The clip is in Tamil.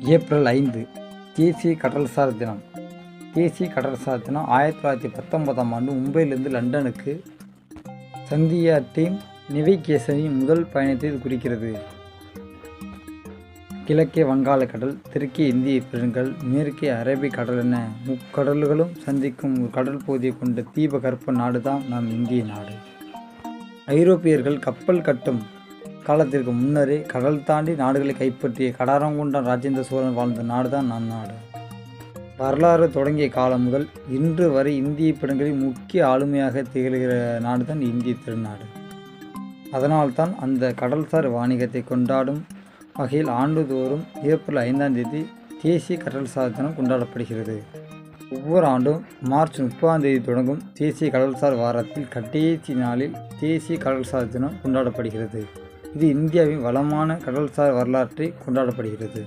ஏப்ரல் ஐந்து தேசிய கடல்சார் தினம். தேசிய கடல்சார் தினம் ஆயிரத்தி தொள்ளாயிரத்தி பத்தொன்பதாம் ஆண்டு மும்பையிலிருந்து லண்டனுக்கு சந்தியா டீம் நிவிகேசனின் முதல் பயணத்தை இது குறிக்கிறது. கிழக்கே வங்காளக்கடல் தெற்கே இந்திய பெருங்கல் மேற்கே அரபிக் கடல் என முக்கடல்களும் சந்திக்கும் ஒரு கடல் பகுதியை கொண்ட தீபகற்ப நாடு தான் நம் இந்திய நாடு. ஐரோப்பியர்கள் கப்பல் கட்டும் காலத்திற்கு முன்னரே கடல் தாண்டி நாடுகளை கைப்பற்றிய கடாரங்குண்டம் ராஜேந்திர சோழன் வாழ்ந்த நாடுதான் நம் நாடு. வரலாறு தொடங்கிய காலம் முதல் இன்று வரை இந்திய பெண்களின் முக்கிய ஆளுமையாக திகழ்கிற நாடுதான் இந்திய திருநாடு. அதனால்தான் அந்த கடல்சார் வாணிகத்தை கொண்டாடும் வகையில் ஆண்டுதோறும் ஏப்ரல் ஐந்தாம் தேதி தேசிய கடல்சார் தினம் கொண்டாடப்படுகிறது. ஒவ்வொரு ஆண்டும் மார்ச் முப்பதாம் தேதி தொடங்கும் தேசிய கடல்சார் வாரத்தில் கடைசி நாளில் தேசிய கடல்சார் தினம் கொண்டாடப்படுகிறது. இது இந்தியாவின் வளமான கடல்சார் வரலாற்றை கொண்டாடப்படுகிறது.